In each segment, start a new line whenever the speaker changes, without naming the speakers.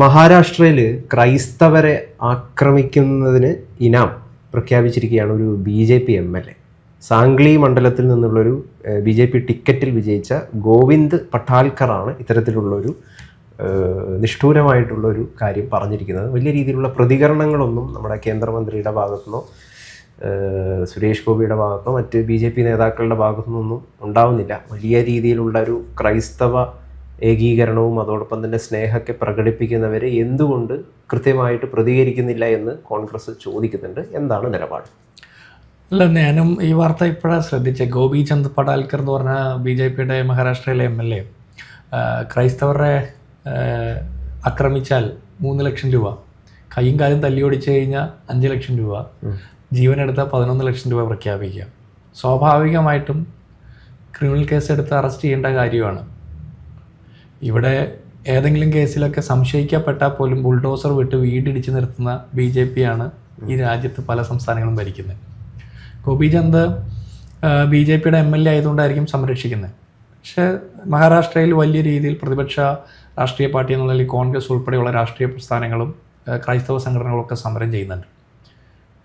മഹാരാഷ്ട്രയിൽ ക്രൈസ്തവരെ ആക്രമിക്കുന്നതിന് ഇനാം പ്രഖ്യാപിച്ചിരിക്കുകയാണ് ഒരു B J P M L A. Sangli മണ്ഡലത്തിൽ നിന്നുള്ളൊരു ബി ജെ പി ടിക്കറ്റിൽ വിജയിച്ച ഗോവിന്ദ് പട്ടാൽക്കറാണ് ഇത്തരത്തിലുള്ളൊരു നിഷ്ഠൂരമായിട്ടുള്ളൊരു കാര്യം പറഞ്ഞിരിക്കുന്നത്. വലിയ രീതിയിലുള്ള പ്രതികരണങ്ങളൊന്നും നമ്മുടെ കേന്ദ്രമന്ത്രിയുടെ ഭാഗത്തുനിന്നോ സുരേഷ് ഗോപിയുടെ ഭാഗത്തുനിന്നോ മറ്റ് ബി ജെ പി നേതാക്കളുടെ ഭാഗത്തു നിന്നൊന്നും ഉണ്ടാവുന്നില്ല. വലിയ രീതിയിലുള്ള ഒരു ക്രൈസ്തവ ഏകീകരണവും അതോടൊപ്പം തന്നെ സ്നേഹമൊക്കെ പ്രകടിപ്പിക്കുന്നവർ എന്തുകൊണ്ട് കൃത്യമായിട്ട് പ്രതികരിക്കുന്നില്ല എന്ന് കോൺഗ്രസ് ചോദിക്കുന്നുണ്ട്. എന്താണ് നിലപാട്?
അല്ല ഞാനും ഈ വാർത്ത ഇപ്പോഴാണ് ശ്രദ്ധിച്ചത് ഗോപിചന്ദ് പടാൽക്കർ എന്ന് പറഞ്ഞ ബി ജെ പിയുടെ മഹാരാഷ്ട്രയിലെ എം എൽ എ ക്രൈസ്തവരെ ആക്രമിച്ചാൽ മൂന്ന് ലക്ഷം രൂപ കൈയും കാലും തല്ലിയോടിച്ച് കഴിഞ്ഞാൽ അഞ്ച് ലക്ഷം രൂപ ജീവനെടുത്താൽ പതിനൊന്ന് ലക്ഷം രൂപ പ്രഖ്യാപിക്കുക. സ്വാഭാവികമായിട്ടും ക്രിമിനൽ കേസ് എടുത്ത് അറസ്റ്റ് ചെയ്യേണ്ട കാര്യമാണ്. ഇവിടെ ഏതെങ്കിലും കേസിലൊക്കെ സംശയിക്കപ്പെട്ടാൽ പോലും ബുൾഡോസർ വിട്ട് വീടിടിച്ച് നിർത്തുന്ന ബി ജെ പി ആണ് ഈ രാജ്യത്ത് പല സംസ്ഥാനങ്ങളും ഭരിക്കുന്നത്. ഗോപിചന്ദ് ബി ജെ പിയുടെ എം എൽ എ ആയതുകൊണ്ടായിരിക്കും സംരക്ഷിക്കുന്നത്. പക്ഷേ മഹാരാഷ്ട്രയിൽ വലിയ രീതിയിൽ പ്രതിപക്ഷ രാഷ്ട്രീയ പാർട്ടി എന്നുള്ള നിലയിൽ കോൺഗ്രസ് ഉൾപ്പെടെയുള്ള രാഷ്ട്രീയ പ്രസ്ഥാനങ്ങളും ക്രൈസ്തവ സംഘടനകളൊക്കെ സമരം ചെയ്യുന്നുണ്ട്.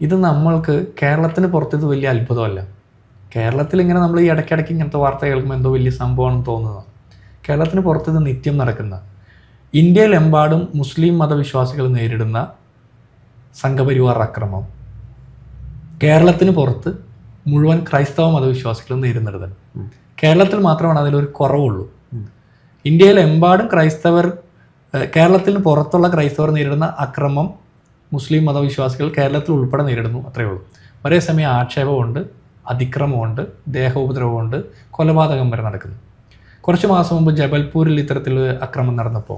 ഇത് നമ്മൾക്ക് കേരളത്തിന് പുറത്ത് ഇത് വലിയ അത്ഭുതമല്ല. കേരളത്തിൽ ഇങ്ങനെ നമ്മൾ ഈ ഇടയ്ക്കിടയ്ക്ക് ഇങ്ങനത്തെ വാർത്ത കേൾക്കുമ്പോൾ എന്തോ വലിയ സംഭവമാണെന്ന് തോന്നുന്നത് കേരളത്തിന് പുറത്ത് ഇത് നിത്യം നടക്കുന്ന ഇന്ത്യയിലെമ്പാടും മുസ്ലിം മതവിശ്വാസികൾ നേരിടുന്ന സംഘപരിവാർ അക്രമം. കേരളത്തിന് പുറത്ത് മുഴുവൻ ക്രൈസ്തവ മതവിശ്വാസികൾ നേരിടുന്നത് കേരളത്തിൽ മാത്രമാണ് അതിലൊരു കുറവുള്ളൂ. ഇന്ത്യയിലെമ്പാടും ക്രൈസ്തവർ കേരളത്തിന് പുറത്തുള്ള ക്രൈസ്തവർ നേരിടുന്ന അക്രമം മുസ്ലിം മതവിശ്വാസികൾ കേരളത്തിൽ ഉൾപ്പെടെ നേരിടുന്നു അത്രയേ ഉള്ളൂ. ഒരേ സമയം ആക്ഷേപമുണ്ട് അതിക്രമമുണ്ട് ദേഹോപദ്രവമുണ്ട് കൊലപാതകം വരെ നടക്കുന്നു. കുറച്ച് മാസം മുമ്പ് ജബൽപൂരിൽ ഇത്തരത്തിൽ അക്രമം നടന്നപ്പോൾ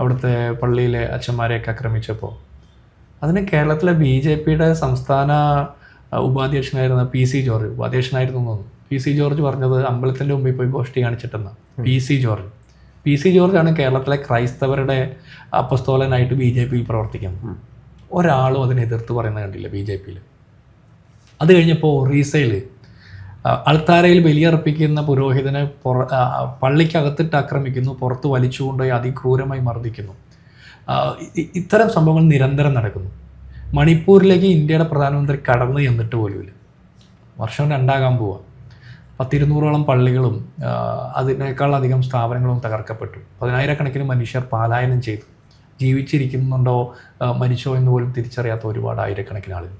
അവിടുത്തെ പള്ളിയിലെ അച്ഛന്മാരെയൊക്കെ ആക്രമിച്ചപ്പോൾ അതിന് കേരളത്തിലെ ബി ജെ പിയുടെ സംസ്ഥാന ഉപാധ്യക്ഷനായിരുന്ന പി സി ജോർജ് ഉപാധ്യക്ഷനായിരുന്നു തോന്നുന്നു. പി സി ജോർജ് പറഞ്ഞത് അമ്പലത്തിന്റെ മുമ്പിൽ പോയി ഗോഷ്ടി കാണിച്ചിട്ടെന്ന്. P C George. P C ജോർജാണ് കേരളത്തിലെ ക്രൈസ്തവരുടെ അപ്പസ്തോലനായിട്ട് ബി ജെ പിയിൽ പ്രവർത്തിക്കുന്നത്. ഒരാളും അതിനെ എതിർത്ത് പറയുന്നത് കണ്ടില്ല ബി ജെ പിയിൽ അത് കഴിഞ്ഞപ്പോൾ ഒറീസയിൽ അൾത്താരയിൽ ബലിയർപ്പിക്കുന്ന പുരോഹിതനെ പുറ പള്ളിക്കകത്തിട്ട് ആക്രമിക്കുന്നു പുറത്ത് വലിച്ചുകൊണ്ടുപോയി അതിക്രൂരമായി മർദ്ദിക്കുന്നു. ഇത്തരം സംഭവങ്ങൾ നിരന്തരം നടക്കുന്നു. മണിപ്പൂരിലേക്ക് ഇന്ത്യയുടെ പ്രധാനമന്ത്രി കടന്നു ചെന്നിട്ട് പോലുമില്ല. വർഷം രണ്ടാകാൻ പോവുക പത്തിരുന്നൂറോളം പള്ളികളും അതിനേക്കാൾ അധികം സ്ഥാപനങ്ങളും തകർക്കപ്പെട്ടു. പതിനായിരക്കണക്കിന് മനുഷ്യർ പാലായനം ചെയ്തു. ജീവിച്ചിരിക്കുന്നുണ്ടോ മരിച്ചോ എന്ന് പോലും തിരിച്ചറിയാത്ത ഒരുപാട് ആയിരക്കണക്കിന് ആളുകൾ.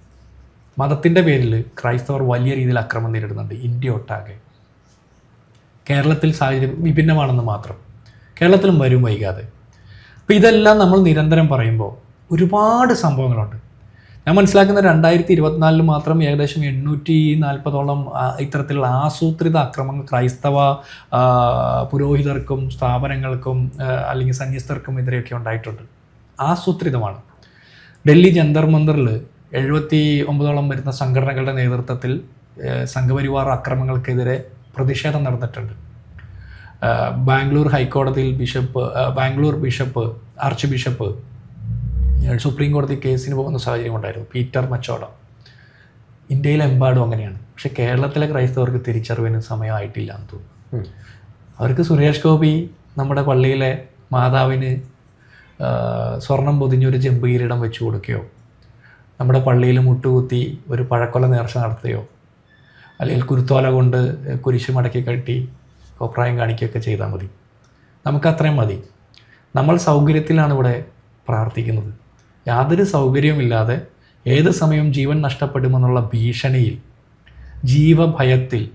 മതത്തിന്റെ പേരിൽ ക്രൈസ്തവർ വലിയ രീതിയിൽ അക്രമം നേരിടുന്നുണ്ട് ഇന്ത്യ ഒട്ടാകെ. കേരളത്തിൽ സാഹചര്യം വിഭിന്നമാണെന്ന് മാത്രം. കേരളത്തിലും വരും വൈകാതെ. അപ്പോൾ ഇതെല്ലാം നമ്മൾ നിരന്തരം പറയുമ്പോൾ ഒരുപാട് സംഭവങ്ങളുണ്ട്. ഞാൻ മനസ്സിലാക്കുന്ന രണ്ടായിരത്തി ഇരുപത്തിനാലിൽ മാത്രം ഏകദേശം എണ്ണൂറ്റി നാൽപ്പതോളം ഇത്തരത്തിലുള്ള ആസൂത്രിത അക്രമങ്ങൾ ക്രൈസ്തവ പുരോഹിതർക്കും സ്ഥാപനങ്ങൾക്കും അല്ലെങ്കിൽ സന്യസ്തർക്കും എതിരെയൊക്കെ ഉണ്ടായിട്ടുണ്ട്. ആസൂത്രിതമാണ്. ഡൽഹി ജന്തർ മന്ദറിൽ എഴുപത്തി ഒമ്പതോളം വരുന്ന സംഘടനകളുടെ നേതൃത്വത്തിൽ സംഘപരിവാർ അക്രമങ്ങൾക്കെതിരെ പ്രതിഷേധം നടന്നിട്ടുണ്ട്. ബാംഗ്ലൂർ ഹൈക്കോടതിയിൽ bishop Bangalore bishop archbishop supreme കോടതി കേസിന് പോകുന്ന സാഹചര്യം ഉണ്ടായിരുന്നു. പീറ്റർ മച്ചോട. ഇന്ത്യയിലെമ്പാടും അങ്ങനെയാണ്. പക്ഷെ കേരളത്തിലെ ക്രൈസ്തവർക്ക് തിരിച്ചറിവിന് സമയമായിട്ടില്ല എന്ന് തോന്നുന്നു. അവർക്ക് സുരേഷ് ഗോപി നമ്മുടെ പള്ളിയിലെ മാതാവിന് സ്വർണം പൊതിഞ്ഞൊരു ചെമ്പ് കിരീടം വെച്ചു കൊടുക്കുകയോ നമ്മുടെ പള്ളിയിൽ മുട്ടുകുത്തി ഒരു പഴക്കൊല നേർച്ച നടത്തുകയോ അല്ലെങ്കിൽ കുരുത്തോല കൊണ്ട് കുരിശ് മടക്കി കെട്ടി കോപ്രായം കാണിക്കുകയൊക്കെ ചെയ്താൽ മതി. നമുക്കത്രയും മതി. നമ്മൾ സൗകര്യത്തിലാണ് ഇവിടെ പ്രാർത്ഥിക്കുന്നത്. യാതൊരു സൗകര്യവുമില്ലാതെ ഏത് സമയവും ജീവൻ നഷ്ടപ്പെടുമെന്നുള്ള ഭീഷണിയിൽ ജീവഭയത്തിൽ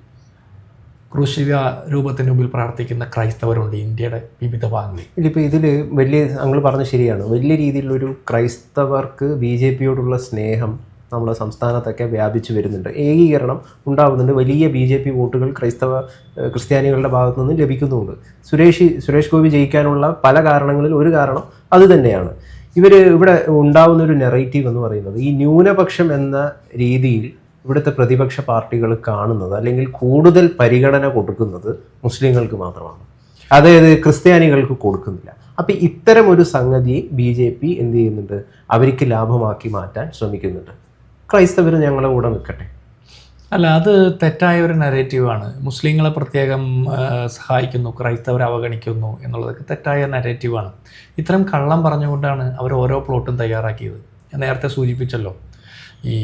ക്രൂശിക രൂപത്തിന് മുമ്പിൽ പ്രാർത്ഥിക്കുന്ന ക്രൈസ്തവരുണ്ട് ഇന്ത്യയുടെ വിവിധ ഭാഗങ്ങളിൽ.
ഇതിപ്പോൾ ഇതിൽ വലിയ നമ്മൾ പറഞ്ഞ ശരിയാണ്. വലിയ രീതിയിലുള്ളൊരു ക്രൈസ്തവർക്ക് ബി ജെ പിയോടുള്ള സ്നേഹം നമ്മുടെ സംസ്ഥാനത്തൊക്കെ വ്യാപിച്ചു വരുന്നുണ്ട്. ഏകീകരണം ഉണ്ടാകുന്നുണ്ട് വലിയ ബി ജെ പി വോട്ടുകൾ ക്രൈസ്തവ ക്രിസ്ത്യാനികളുടെ ഭാഗത്തു നിന്ന് ലഭിക്കുന്നുമുണ്ട്. സുരേഷ് സുരേഷ് ഗോപി ജയിക്കാനുള്ള പല കാരണങ്ങളിൽ ഒരു കാരണം അത് തന്നെയാണ്. ഇവർ ഇവിടെ ഉണ്ടാകുന്ന ഒരു നെറേറ്റീവ് എന്ന് പറയുന്നത് ഈ ന്യൂനപക്ഷം എന്ന രീതിയിൽ ഇവിടുത്തെ പ്രതിപക്ഷ പാർട്ടികൾ കാണുന്നത് അല്ലെങ്കിൽ കൂടുതൽ പരിഗണന കൊടുക്കുന്നത് മുസ്ലിങ്ങൾക്ക് മാത്രമാണ്. അതായത് ക്രിസ്ത്യാനികൾക്ക് കൊടുക്കുന്നില്ല. അപ്പം ഇത്തരം ഒരു സംഗതി ബി ജെ പി എന്ത് ചെയ്യുന്നുണ്ട്? അവർക്ക് ലാഭമാക്കി മാറ്റാൻ ശ്രമിക്കുന്നുണ്ട്. ക്രൈസ്തവർ ഞങ്ങളെ കൂടെ നിൽക്കട്ടെ.
അല്ല അത് തെറ്റായ ഒരു നരേറ്റീവാണ് മുസ്ലിങ്ങളെ പ്രത്യേകം സഹായിക്കുന്നു ക്രൈസ്തവരെ അവഗണിക്കുന്നു എന്നുള്ളതൊക്കെ തെറ്റായ നരേറ്റീവാണ് ഇത്തരം കള്ളം പറഞ്ഞുകൊണ്ടാണ് അവർ ഓരോ പ്ലോട്ടും തയ്യാറാക്കിയത്. ഞാൻ നേരത്തെ സൂചിപ്പിച്ചല്ലോ. ഈ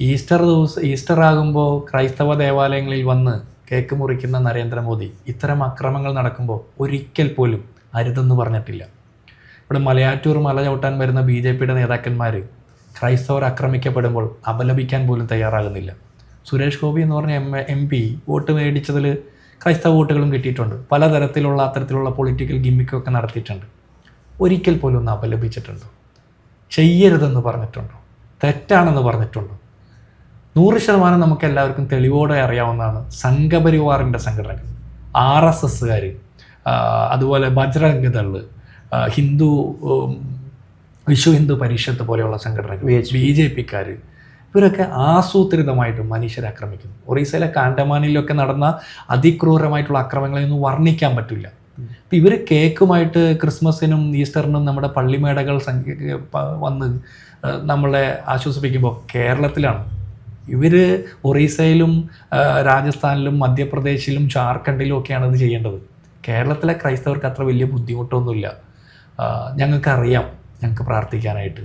ഈസ്റ്റർ ദിവസം ഈസ്റ്റർ ആകുമ്പോൾ ക്രൈസ്തവ ദേവാലയങ്ങളിൽ വന്ന് കേക്ക് മുറിക്കുന്ന നരേന്ദ്രമോദി ഇത്തരം അക്രമങ്ങൾ നടക്കുമ്പോൾ ഒരിക്കൽ പോലും അരുതെന്ന് പറഞ്ഞിട്ടില്ല. ഇവിടെ മലയാറ്റൂർ മല ചവിട്ടാൻ വരുന്ന ബി ജെ പിയുടെ നേതാക്കന്മാർ ക്രൈസ്തവർ ആക്രമിക്കപ്പെടുമ്പോൾ അപലപിക്കാൻ പോലും തയ്യാറാകുന്നില്ല. സുരേഷ് ഗോപി എന്ന് പറഞ്ഞ എം എം പി വോട്ട് മേടിച്ചതിൽ ക്രൈസ്തവ വോട്ടുകളും കിട്ടിയിട്ടുണ്ട്. പലതരത്തിലുള്ള അത്തരത്തിലുള്ള പൊളിറ്റിക്കൽ ഗിമ്മിക്കൊക്കെ നടത്തിയിട്ടുണ്ട്. ഒരിക്കൽ പോലും ഒന്ന് അപലപിച്ചിട്ടുണ്ടോ. ചെയ്യരുതെന്ന് പറഞ്ഞിട്ടുണ്ടോ. തെറ്റാണെന്ന് പറഞ്ഞിട്ടുണ്ട്. നൂറ് ശതമാനം നമുക്ക് എല്ലാവർക്കും തെളിവോടെ അറിയാവുന്നതാണ് സംഘപരിവാറിന്റെ സംഘടനകൾ. ആർ എസ് എസ്സുകാർ അതുപോലെ ബജ്രംഗ് ദൾ ഹിന്ദു വിശ്വ ഹിന്ദു പരിഷത്ത് പോലെയുള്ള സംഘടനകൾ. ബി ജെ പിക്കാർ ഇവരൊക്കെ ആസൂത്രിതമായിട്ട് മനുഷ്യരെ ആക്രമിക്കുന്നു. ഒറീസയിലെ കാണ്ടമാനിലൊക്കെ നടന്ന അതിക്രൂരമായിട്ടുള്ള അക്രമങ്ങളെയൊന്നും വർണിക്കാൻ പറ്റില്ല. അപ്പം ഇവർ കേക്കുമായിട്ട് ക്രിസ്മസിനും ഈസ്റ്ററിനും നമ്മുടെ പള്ളിമേടകൾ വന്ന് നമ്മളെ ആശ്വസിപ്പിക്കുമ്പോൾ കേരളത്തിലാണ്. ഇവർ ഒറീസയിലും രാജസ്ഥാനിലും മധ്യപ്രദേശിലും ജാർഖണ്ഡിലും ഒക്കെയാണ് ഇത് ചെയ്യേണ്ടത്. കേരളത്തിലെ ക്രൈസ്തവർക്ക് അത്ര വലിയ ബുദ്ധിമുട്ടൊന്നുമില്ല. ഞങ്ങൾക്കറിയാം ഞങ്ങൾക്ക് പ്രാർത്ഥിക്കാനായിട്ട്.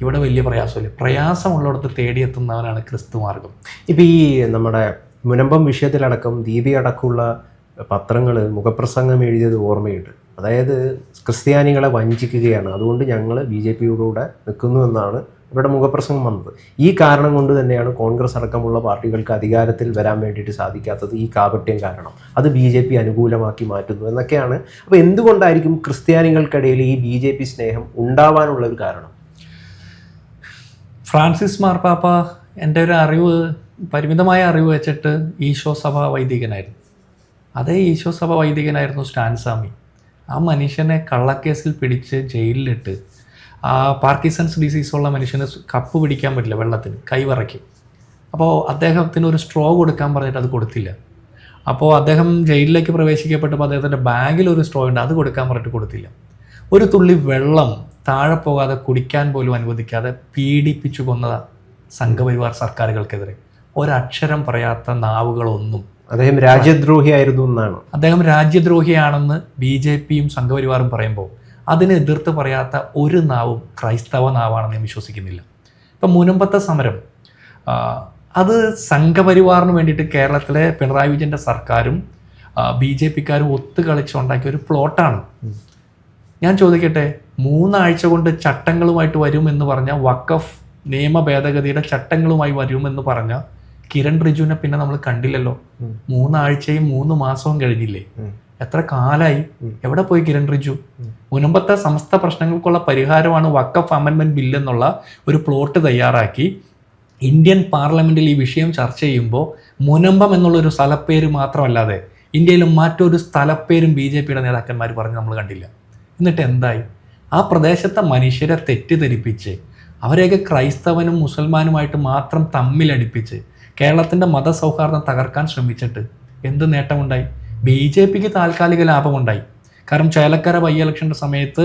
ഇവിടെ വലിയ പ്രയാസമില്ല. പ്രയാസമുള്ളിടത്ത് തേടിയെത്തുന്നവനാണ് ക്രിസ്തു മാർഗം
ഇപ്പം ഈ നമ്മുടെ മുനമ്പം വിഷയത്തിലടക്കം ദീപി അടക്കമുള്ള പത്രങ്ങൾ മുഖപ്രസംഗം എഴുതിയത് ഓർമ്മയുണ്ട്. അതായത് ക്രിസ്ത്യാനികളെ വഞ്ചിക്കുകയാണ്. അതുകൊണ്ട് ഞങ്ങൾ ബി ജെ പിയോടുകൂടെ നിൽക്കുന്നു എന്നാണ് ഇവരുടെ മുഖപ്രസംഗം വന്നത്. ഈ കാരണം കൊണ്ട് തന്നെയാണ് കോൺഗ്രസ് അടക്കമുള്ള പാർട്ടികൾക്ക് അധികാരത്തിൽ വരാൻ വേണ്ടിയിട്ട് സാധിക്കാത്തത് ഈ കാപട്യം കാരണം. അത് ബി ജെ പി അനുകൂലമാക്കി മാറ്റുന്നു എന്നൊക്കെയാണ്. അപ്പോൾ എന്തുകൊണ്ടായിരിക്കും ക്രിസ്ത്യാനികൾക്കിടയിൽ ഈ ബി ജെ പി സ്നേഹം ഉണ്ടാവാനുള്ള ഒരു കാരണം?
ഫ്രാൻസിസ് മാർപ്പാപ്പ എന്റെ ഒരു അറിവ് പരിമിതമായ അറിവ് വെച്ചിട്ട് ഈശോ സഭ വൈദികനായിരുന്നു. അതേ ഈശോ സഭ വൈദികനായിരുന്നു സ്റ്റാൻ സ്വാമി ആ മനുഷ്യനെ കള്ളക്കേസിൽ പിടിച്ച് ജയിലിലിട്ട് ആ പാർക്കിസൺസ് ഡിസീസുള്ള മനുഷ്യന് കപ്പ് പിടിക്കാൻ പറ്റില്ല വെള്ളത്തിന് കൈവറയ്ക്കും അപ്പോൾ അദ്ദേഹത്തിന് ഒരു സ്ട്രോ കൊടുക്കാൻ പറഞ്ഞിട്ട് അത് കൊടുത്തില്ല. അപ്പോൾ അദ്ദേഹം ജയിലിലേക്ക് പ്രവേശിക്കപ്പെട്ടപ്പോൾ അദ്ദേഹത്തിന്റെ ബാഗിൽ ഒരു സ്ട്രോ ഉണ്ട് അത് കൊടുക്കാൻ പറഞ്ഞിട്ട് കൊടുത്തില്ല. ഒരു തുള്ളി വെള്ളം താഴെ പോകാതെ കുടിക്കാൻ പോലും അനുവദിക്കാതെ പീഡിപ്പിച്ചു കൊന്ന സംഘപരിവാർ സർക്കാരുകൾക്കെതിരെ ഒരക്ഷരം പറയാത്ത നാവുകളൊന്നും
അദ്ദേഹം രാജ്യദ്രോഹിയായിരുന്നു എന്നാണ്.
അദ്ദേഹം രാജ്യദ്രോഹിയാണെന്ന് ബി ജെ പിയും സംഘപരിവാറും പറയുമ്പോൾ അതിനെ എതിർത്ത് പറയാത്ത ഒരു നാവും ക്രൈസ്തവ നാവാണെന്ന് ഞാൻ വിശ്വസിക്കുന്നില്ല. ഇപ്പം മുനമ്പത്തെ സമരം അത് സംഘപരിവാറിന് വേണ്ടിയിട്ട് കേരളത്തിലെ പിണറായി വിജയന്റെ സർക്കാരും ബി ജെ പിക്കാരും ഒത്തുകളിച്ചുണ്ടാക്കിയ ഒരു പ്ലോട്ടാണ്. ഞാൻ ചോദിക്കട്ടെ മൂന്നാഴ്ച കൊണ്ട് ചട്ടങ്ങളുമായിട്ട് വരുമെന്ന് പറഞ്ഞ വക്കഫ് നിയമ ഭേദഗതിയുടെ ചട്ടങ്ങളുമായി വരുമെന്ന് പറഞ്ഞ കിരൺ റിജുവിനെ പിന്നെ നമ്മൾ കണ്ടില്ലല്ലോ. മൂന്നാഴ്ചയും മൂന്ന് മാസവും കഴിഞ്ഞില്ലേ? എത്ര കാലായി? എവിടെ പോയി കിരൺ റിജു? മുനമ്പത്തെ സമസ്ത പ്രശ്നങ്ങൾക്കുള്ള പരിഹാരമാണ് വക്കഫ് അമെൻമെന്റ് ബിൽ എന്നുള്ള ഒരു പ്ലോട്ട് തയ്യാറാക്കി. ഇന്ത്യൻ പാർലമെന്റിൽ ഈ വിഷയം ചർച്ച ചെയ്യുമ്പോൾ മുനമ്പം എന്നുള്ളൊരു സ്ഥലപ്പേര് മാത്രമല്ലാതെ ഇന്ത്യയിൽ മറ്റൊരു സ്ഥലപ്പേരും ബി ജെ പിയുടെ നേതാക്കന്മാർ പറഞ്ഞ് നമ്മൾ കണ്ടില്ല. എന്നിട്ട് എന്തായി? ആ പ്രദേശത്തെ മനുഷ്യരെ തെറ്റിദ്ധരിപ്പിച്ച് അവരെയൊക്കെ ക്രൈസ്തവനും മുസൽമാനുമായിട്ട് മാത്രം തമ്മിലടിപ്പിച്ച് കേരളത്തിന്റെ മതസൗഹാർദ്ദം തകർക്കാൻ ശ്രമിച്ചിട്ട് എന്ത് നേട്ടമുണ്ടായി? ബി ജെ പിക്ക് താൽക്കാലിക ലാഭമുണ്ടായി. കാരണം ചേലക്കര വൈ ഇലക്ഷന്റെ സമയത്ത്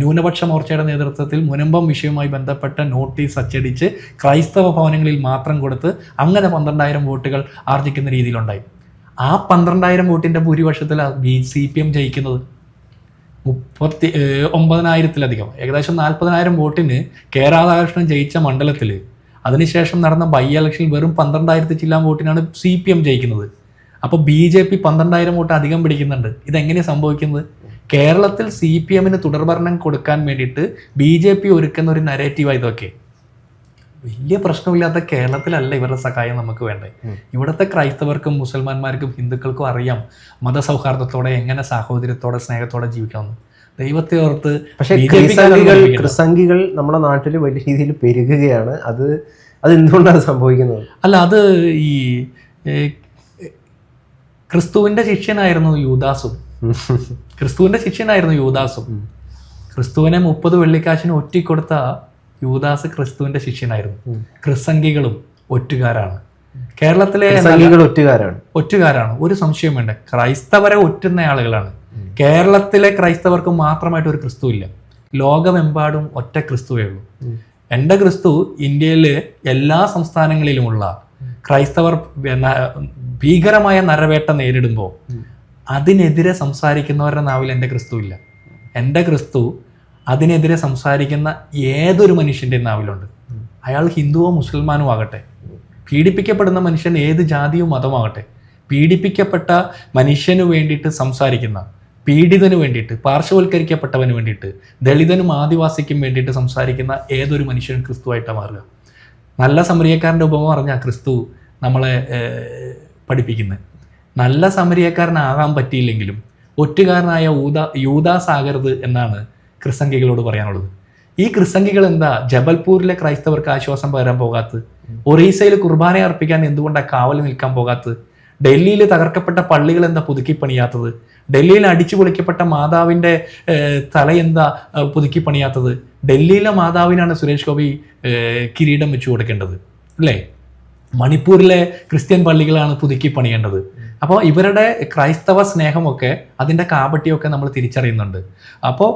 ന്യൂനപക്ഷ മോർച്ചയുടെ നേതൃത്വത്തിൽ മുനമ്പം വിഷയവുമായി ബന്ധപ്പെട്ട നോട്ടീസ് അച്ചടിച്ച് ക്രൈസ്തവ ഭവനങ്ങളിൽ മാത്രം കൊടുത്ത് അങ്ങനെ പന്ത്രണ്ടായിരം വോട്ടുകൾ ആർജിക്കുന്ന രീതിയിലുണ്ടായി. ആ പന്ത്രണ്ടായിരം വോട്ടിന്റെ ഭൂരിപക്ഷത്തിലാണ് ബി സി പി എം ജയിക്കുന്നത്. മുപ്പത്തി ഒമ്പതിനായിരത്തിലധികം. ഏകദേശം നാൽപ്പതിനായിരം വോട്ടിന് കെ. രാധാകൃഷ്ണൻ ജയിച്ച മണ്ഡലത്തിൽ അതിനുശേഷം നടന്ന ബൈ ഇലക്ഷനിൽ വെറും പന്ത്രണ്ടായിരത്തി ചില്ലാൻ വോട്ടിനാണ് സി പി എം ജയിക്കുന്നത്. അപ്പോൾ ബി ജെ പി പന്ത്രണ്ടായിരം വോട്ട് അധികം പിടിക്കുന്നുണ്ട്. ഇതെങ്ങനെയാണ് സംഭവിക്കുന്നത്? കേരളത്തിൽ സി പി എമ്മിന് തുടർഭരണം കൊടുക്കാൻ വേണ്ടിയിട്ട് ബി ജെ പി ഒരുക്കുന്ന ഒരു നരേറ്റീവാണ് ഇതൊക്കെ. വലിയ പ്രശ്നമില്ലാത്ത കേരളത്തിലല്ല ഇവരുടെ സഹായം നമുക്ക്
വേണ്ടേ.
ഇവിടുത്തെ ക്രൈസ്തവർക്കും മുസൽമാന്മാർക്കും ഹിന്ദുക്കൾക്കും അറിയാം മതസൗഹാർദ്ദത്തോടെ എങ്ങനെ സാഹോദര്യത്തോടെ സ്നേഹത്തോടെ ജീവിക്കാമെന്ന്. ദൈവത്തെ ഓർത്ത്
പക്ഷേ ക്രിസംഗികൾ ക്രിസംഗികൾ നമ്മുടെ നാട്ടിൽ വലിയ രീതിയിൽ പെരുകുകയാണ്. അത് അത് എന്തുകൊണ്ടാണ് സംഭവിക്കുന്നത്?
അല്ല അത് ഈ ക്രിസ്തുവിന്റെ ക്രിസ്തുവിന്റെ ശിഷ്യനായിരുന്നു യൂദാസും. ക്രിസ്തുവിന്റെ ശിഷ്യനായിരുന്നു യൂദാസും. ക്രിസ്തുവിനെ മുപ്പത് വെള്ളിക്കാശിന് ഒറ്റിക്കൊടുത്ത യൂദാസ് ക്രിസ്തുവിന്റെ ശിഷ്യനായിരുന്നു. ക്രിസംഗികളും ഒറ്റുകാരാണ്. കേരളത്തിലെ
ഒറ്റുകാരാണ്.
ഒറ്റുകാരാണ്. ഒരു സംശയം വേണ്ട ക്രൈസ്തവരെ ഒറ്റുന്ന ആളുകളാണ്. കേരളത്തിലെ ക്രൈസ്തവർക്ക് മാത്രമായിട്ട് ഒരു ക്രിസ്തു ഇല്ല ലോകമെമ്പാടും ഒറ്റ ക്രിസ്തുവേ ഉള്ളൂ. എന്റെ ക്രിസ്തു ഇന്ത്യയിലെ എല്ലാ സംസ്ഥാനങ്ങളിലുമുള്ള ക്രൈസ്തവർ ഭീകരമായ നരവേട്ട നേരിടുമ്പോൾ അതിനെതിരെ സംസാരിക്കുന്നവരുടെ നാവിൽ എന്റെ ക്രിസ്തു ഇല്ല എന്റെ ക്രിസ്തു അതിനെതിരെ സംസാരിക്കുന്ന ഏതൊരു മനുഷ്യന്റെ നാവിലുണ്ട്. അയാൾ ഹിന്ദുവോ മുസൽമാനോ ആകട്ടെ. പീഡിപ്പിക്കപ്പെടുന്ന മനുഷ്യൻ ഏത് ജാതിയോ മതമാകട്ടെ പീഡിപ്പിക്കപ്പെട്ട മനുഷ്യന് വേണ്ടിയിട്ട് സംസാരിക്കുന്ന പീഡിതന് വേണ്ടിയിട്ട് പാർശ്വവൽക്കരിക്കപ്പെട്ടവന് വേണ്ടിയിട്ട് ദളിതനും ആദിവാസിക്കും വേണ്ടിയിട്ട് സംസാരിക്കുന്ന ഏതൊരു മനുഷ്യനും ക്രിസ്തുവായിട്ടാണ് മാറുക. നല്ല സമരിയക്കാരന്റെ ഉപമ പറഞ്ഞാൽ ക്രിസ്തു നമ്മളെ പഠിപ്പിക്കുന്നത് നല്ല സമരിയക്കാരനാകാൻ പറ്റിയില്ലെങ്കിലും ഒറ്റുകാരനായ ഊത യൂദാസ് എന്നാണ് ക്രിസംഖികളോട് പറയാനുള്ളത്. ഈ ക്രിസംഖികൾ എന്താ ജബൽപൂരിലെ ക്രൈസ്തവർക്ക് ആശ്വാസം പകരാൻ പോകാത്തത്? ഒറീസയിൽ കുർബാന അർപ്പിക്കാൻ എന്തുകൊണ്ടാണ് കാവൽ നിൽക്കാൻ പോകാത്തത്? ഡൽഹിയിൽ തകർക്കപ്പെട്ട പള്ളികൾ എന്താ പുതുക്കി പണിയാത്തത് ഡൽഹിയിൽ അടിച്ചു പൊളിക്കപ്പെട്ട മാതാവിന്റെ തലയെന്താ പുതുക്കി പണിയാത്തത്? ഡൽഹിയിലെ മാതാവിനാണ് സുരേഷ് ഗോപി കിരീടം വെച്ചു കൊടുക്കേണ്ടത് അല്ലേ? മണിപ്പൂരിലെ ക്രിസ്ത്യൻ പള്ളികളാണ് പുതുക്കി പണിയേണ്ടത്. അപ്പോൾ ഇവരുടെ ക്രൈസ്തവ സ്നേഹമൊക്കെ അതിന്റെ കാപട്യമൊക്കെ നമ്മൾ തിരിച്ചറിയുന്നുണ്ട്. അപ്പോൾ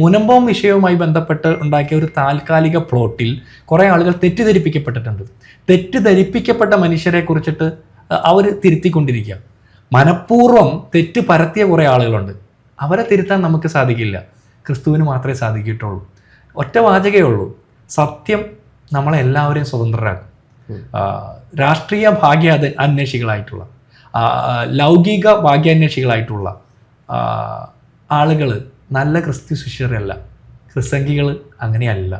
മുനമ്പം വിഷയവുമായി ബന്ധപ്പെട്ട് ഉണ്ടാക്കിയ ഒരു താൽക്കാലിക പ്ലോട്ടിൽ കുറേ ആളുകൾ തെറ്റിദ്ധരിപ്പിക്കപ്പെട്ടിട്ടുണ്ട്. തെറ്റിദ്ധരിപ്പിക്കപ്പെട്ട മനുഷ്യരെ കുറിച്ചിട്ട് അവർ തിരുത്തിക്കൊണ്ടിരിക്കുക. മനഃപൂർവം തെറ്റ് പരത്തിയ കുറേ ആളുകളുണ്ട്. അവരെ തിരുത്താൻ നമുക്ക് സാധിക്കില്ല. ക്രിസ്തുവിന് മാത്രമേ സാധിക്കിയിട്ടുള്ളൂ ഒറ്റ വാചകേ ഉള്ളൂ. സത്യം നമ്മളെല്ലാവരെയും സ്വതന്ത്രരാക്കും. രാഷ്ട്രീയ ഭാഗ്യ അന്വേഷികളായിട്ടുള്ള ലൗകിക ഭാഗ്യാന്വേഷികളായിട്ടുള്ള ആളുകൾ നല്ല ക്രിസ്തു ശിഷ്യരല്ല. ക്രിസ്തങ്കികൾ അങ്ങനെയല്ല.